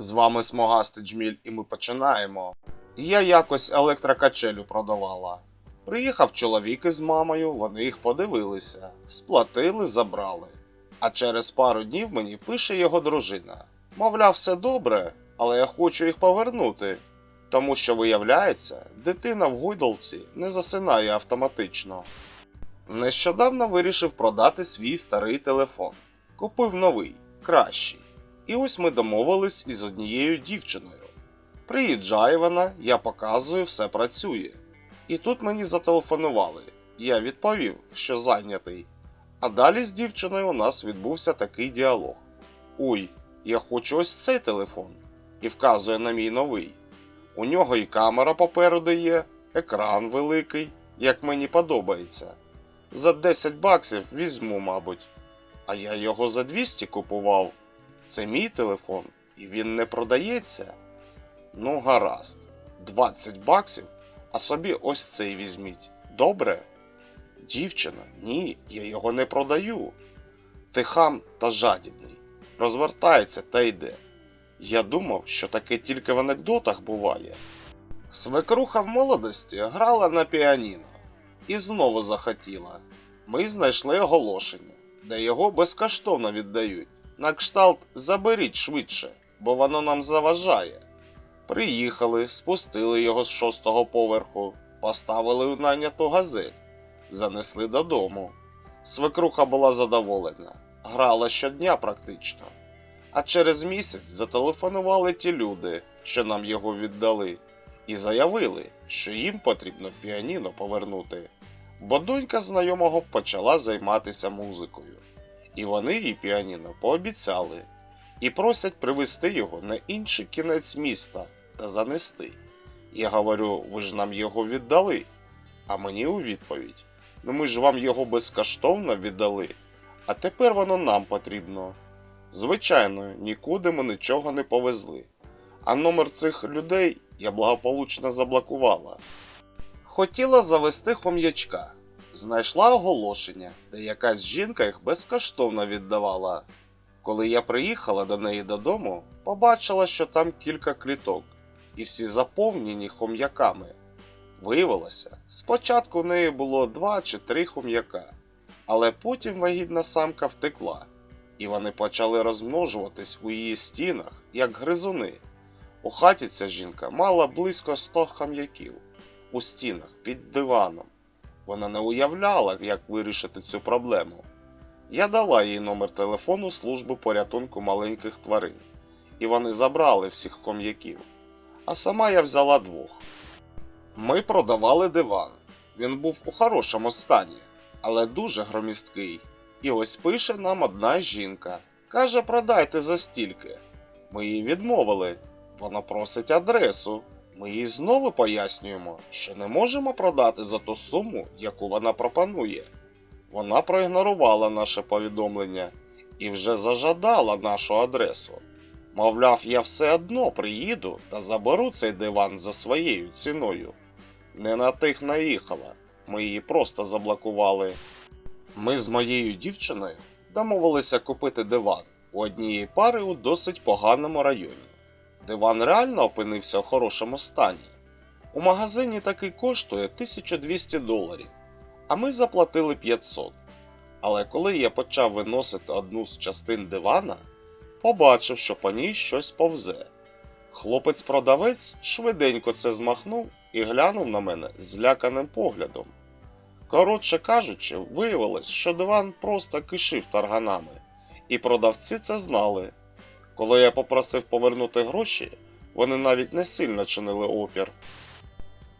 З вами смогастий джміль, і ми починаємо. Я якось електрокачелю продавала. Приїхав чоловік із мамою, вони їх подивилися, сплатили, забрали. А через пару днів мені пише його дружина. Мовляв, все добре, але я хочу їх повернути. Тому що, виявляється, дитина в гойдалці не засинає автоматично. Нещодавно вирішив продати свій старий телефон. Купив новий, кращий. І ось ми домовились із однією дівчиною. Приїжджає вона, я показую, все працює. І тут мені зателефонували. Я відповів, що зайнятий. А далі з дівчиною у нас відбувся такий діалог: Ой, я хочу ось цей телефон. І вказує на мій новий. У нього і камера попереду є, екран великий, як мені подобається. За 10 баксів візьму, мабуть. А я його за 200 купував. Це мій телефон, і він не продається. Ну, гаразд, 20 баксів, а собі ось цей візьміть. Добре? Дівчина, ні, я його не продаю. Ти хам та жадібний. Розвертається та йде. Я думав, що таке тільки в анекдотах буває. Свекруха в молодості грала на піаніно і знову захотіла. Ми знайшли оголошення, де його безкоштовно віддають. На кшталт заберіть швидше, бо воно нам заважає. Приїхали, спустили його з шостого поверху, поставили у найняту газель, занесли додому. Свекруха була задоволена, грала щодня практично. А через місяць зателефонували ті люди, що нам його віддали, і заявили, що їм потрібно піаніно повернути, бо донька знайомого почала займатися музикою. І вони їй піаніно пообіцяли і просять привезти його на інший кінець міста та занести. Я говорю, ви ж нам його віддали. А мені у відповідь: ну ми ж вам його безкоштовно віддали, а тепер воно нам потрібно. Звичайно, нікуди ми нічого не повезли. А номер цих людей я благополучно заблокувала. Хотіла завести хом'ячка. Знайшла оголошення, де якась жінка їх безкоштовно віддавала. Коли я приїхала до неї додому, побачила, що там кілька кліток, і всі заповнені хом'яками. Виявилося, спочатку в неї було два чи три хом'яка, але потім вагітна самка втекла, і вони почали розмножуватись у її стінах, як гризуни. У хаті ця жінка мала близько 100 хам'яків у стінах під диваном. Вона не уявляла, як вирішити цю проблему. Я дала їй номер телефону служби порятунку маленьких тварин, і вони забрали всіх хом'яків. А сама я взяла двох. Ми продавали диван. Він був у хорошому стані, але дуже громісткий. І ось пише нам одна жінка. Каже, продайте за стільки. Ми їй відмовили. Вона просить адресу. Ми їй знову пояснюємо, що не можемо продати за ту суму, яку вона пропонує. Вона проігнорувала наше повідомлення і вже зажадала нашу адресу. Мовляв, я все одно приїду та заберу цей диван за своєю ціною. Не на тих наїхала, ми її просто заблокували. Ми з моєю дівчиною домовилися купити диван у однієї пари у досить поганому районі. Диван реально опинився у хорошому стані. У магазині такий коштує 1200 доларів, а ми заплатили 500. Але коли я почав виносити одну з частин дивана, побачив, що по ній щось повзе. Хлопець-продавець швиденько це змахнув і глянув на мене зляканим поглядом. Коротше кажучи, виявилось, що диван просто кишив тарганами, і продавці це знали. Коли я попросив повернути гроші, вони навіть не сильно чинили опір.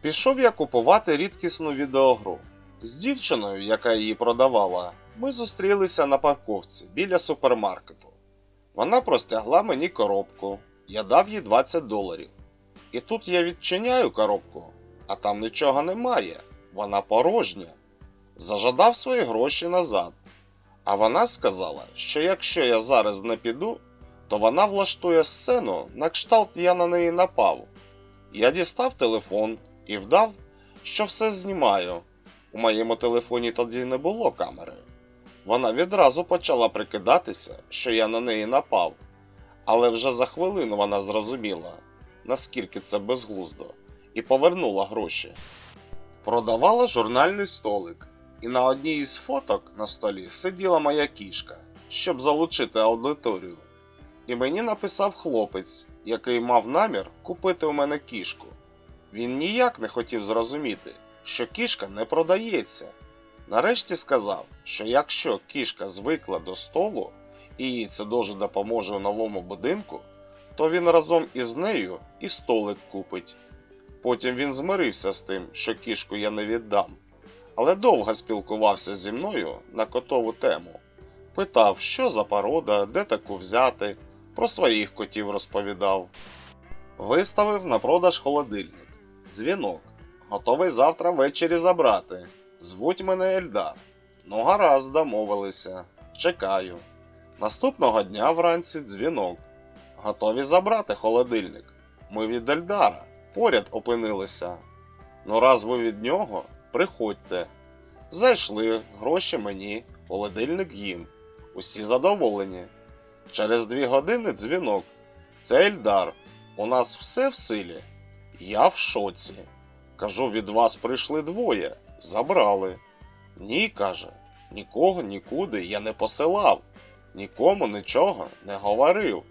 Пішов я купувати рідкісну відеогру. З дівчиною, яка її продавала, ми зустрілися на парковці біля супермаркету. Вона простягла мені коробку, я дав їй 20 доларів. І тут я відчиняю коробку, а там нічого немає, вона порожня. Зажадав свої гроші назад. А вона сказала, що якщо я зараз не піду, то вона влаштує сцену, на кшталт я на неї напав. Я дістав телефон і вдав, що все знімаю. У моєму телефоні тоді не було камери. Вона відразу почала прикидатися, що я на неї напав. Але вже за хвилину вона зрозуміла, наскільки це безглуздо, і повернула гроші. Продавала журнальний столик, і на одній із фоток на столі сиділа моя кішка, щоб залучити аудиторію. І мені написав хлопець, який мав намір купити у мене кішку. Він ніяк не хотів зрозуміти, що кішка не продається. Нарешті сказав, що якщо кішка звикла до столу і їй це дуже допоможе у новому будинку, то він разом із нею і столик купить. Потім він змирився з тим, що кішку я не віддам, але довго спілкувався зі мною на котову тему. Питав, що за порода, де таку взяти, про своїх котів розповідав. Виставив на продаж холодильник. Дзвінок. Готовий завтра ввечері забрати. Звуть мене Ельдар. Ну, гаразд, домовилися. Чекаю. Наступного дня вранці дзвінок. Готові забрати холодильник. Ми від Ельдара. Поряд опинилися. Ну, раз ви від нього, приходьте. Зайшли, гроші мені, холодильник їм. Усі задоволені. Через дві години дзвінок. Це Ельдар. У нас все в силі. Я в шоці. Кажу, від вас прийшли двоє. Забрали. Ні, каже, нікого нікуди я не посилав, нікому нічого не говорив.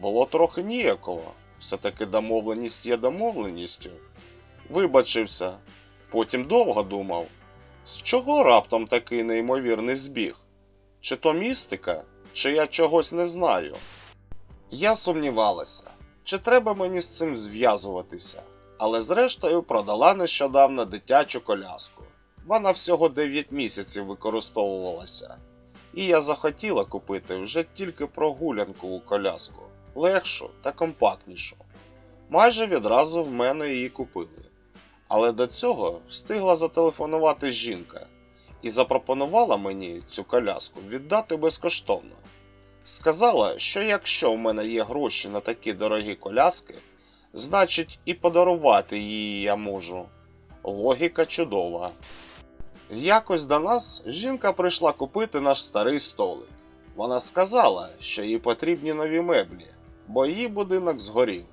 Було трохи ніяково, все-таки домовленість є домовленістю. Вибачився, потім довго думав, з чого раптом такий неймовірний збіг? Чи то містика, чи я чогось не знаю. Я сумнівалася, чи треба мені з цим зв'язуватися, але зрештою продала нещодавно дитячу коляску. Вона всього 9 місяців використовувалася. І я захотіла купити вже тільки прогулянку у коляску, легшу та компактнішу. Майже відразу в мене її купили. Але до цього встигла зателефонувати жінка і запропонувала мені цю коляску віддати безкоштовно. Сказала, що якщо в мене є гроші на такі дорогі коляски, значить і подарувати її я можу. Логіка чудова. Якось до нас жінка прийшла купити наш старий столик. Вона сказала, що їй потрібні нові меблі, бо її будинок згорів.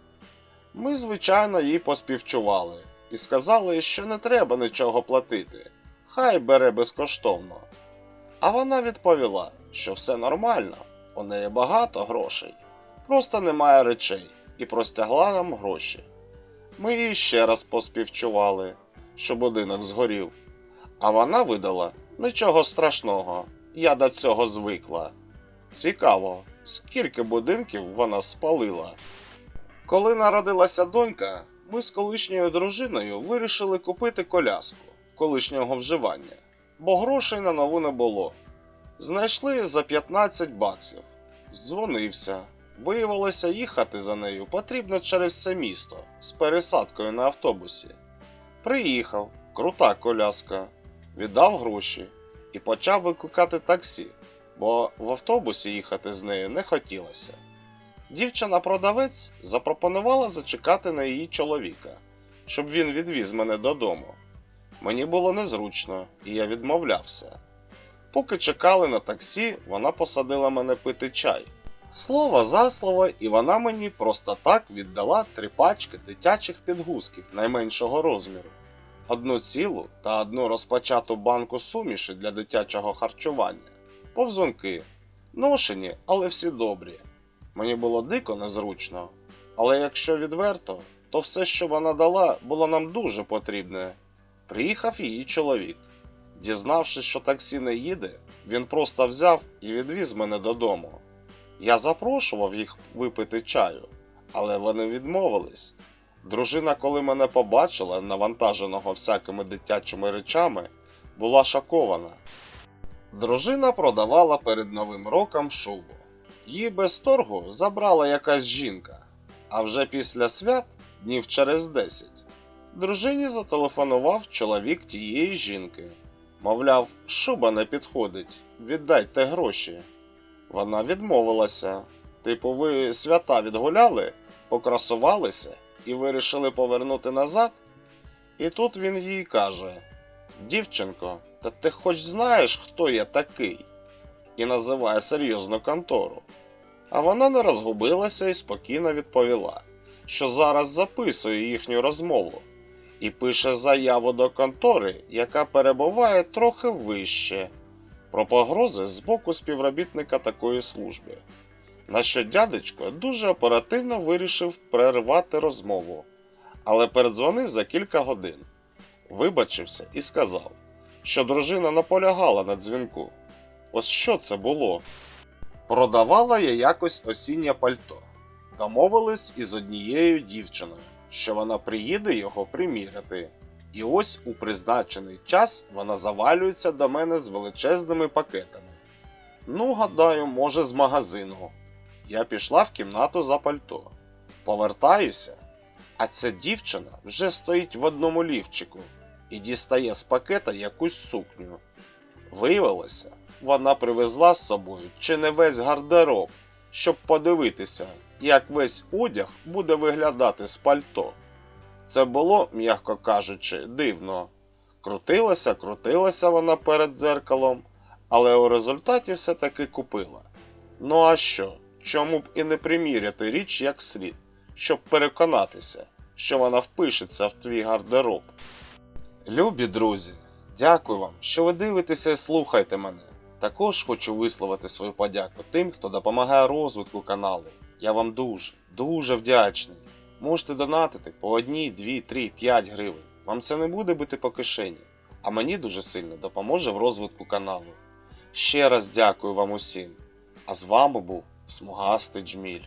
Ми, звичайно, їй поспівчували і сказали, що не треба нічого платити, хай бере безкоштовно. А вона відповіла, що все нормально, у неї багато грошей, просто немає речей і простягла нам гроші. Ми їй ще раз поспівчували, що будинок згорів. А вона видала нічого страшного, я до цього звикла. Цікаво, скільки будинків вона спалила. Коли народилася донька, ми з колишньою дружиною вирішили купити коляску колишнього вживання, бо грошей на нову не було. Знайшли за 15 баксів. Дзвонився. Виявилося, їхати за нею потрібно через це місто з пересадкою на автобусі. Приїхав, крута коляска, віддав гроші і почав викликати таксі, бо в автобусі їхати з нею не хотілося. Дівчина-продавець запропонувала зачекати на її чоловіка, щоб він відвіз мене додому. Мені було незручно, і я відмовлявся. Поки чекали на таксі, вона посадила мене пити чай. Слово за слово, і вона мені просто так віддала три пачки дитячих підгузків найменшого розміру, одну цілу та одну розпочату банку суміші для дитячого харчування, повзунки, ношені, але всі добрі. Мені було дико незручно, але якщо відверто, то все, що вона дала, було нам дуже потрібне. Приїхав її чоловік. Дізнавшись, що таксі не їде, він просто взяв і відвіз мене додому. Я запрошував їх випити чаю, але вони відмовились. Дружина, коли мене побачила, навантаженого всякими дитячими речами, була шокована. Дружина продавала перед Новим роком шубу. Її без торгу забрала якась жінка, а вже після свят, днів через 10, дружині зателефонував чоловік тієї жінки. Мовляв, шуба не підходить, віддайте гроші. Вона відмовилася. Типу, ви свята відгуляли, покрасувалися і вирішили повернути назад. І тут він їй каже: Дівчинко, та ти хоч знаєш, хто я такий? І називає серйозну контору. А вона не розгубилася і спокійно відповіла, що зараз записує їхню розмову і пише заяву до контори, яка перебуває трохи вище, про погрози з боку співробітника такої служби. На що дядечко дуже оперативно вирішив перервати розмову, але передзвонив за кілька годин, вибачився і сказав, що дружина наполягала на дзвінку. Ось що це було? Продавала я якось осіннє пальто. Домовились із однією дівчиною, що вона приїде його приміряти. І ось у призначений час вона завалюється до мене з величезними пакетами. Ну, гадаю, може, з магазину. Я пішла в кімнату за пальто. Повертаюся, а ця дівчина вже стоїть в одному лівчику і дістає з пакета якусь сукню. Виявилося, вона привезла з собою чи не весь гардероб, щоб подивитися, як весь одяг буде виглядати з пальто. Це було, м'яко кажучи, дивно. Крутилася, крутилася вона перед дзеркалом, але у результаті все-таки купила. Ну а що? Чому б і не приміряти річ як слід, щоб переконатися, що вона впишеться в твій гардероб. Любі друзі, дякую вам, що ви дивитеся і слухаєте мене. Також хочу висловити свою подяку тим, хто допомагає розвитку каналу. Я вам дуже, дуже вдячний. Можете донатити по 1, 2, 3, 5 гривень. Вам це не буде бити по кишені, а мені дуже сильно допоможе в розвитку каналу. Ще раз дякую вам усім. А з вами був Смугастий Джміль.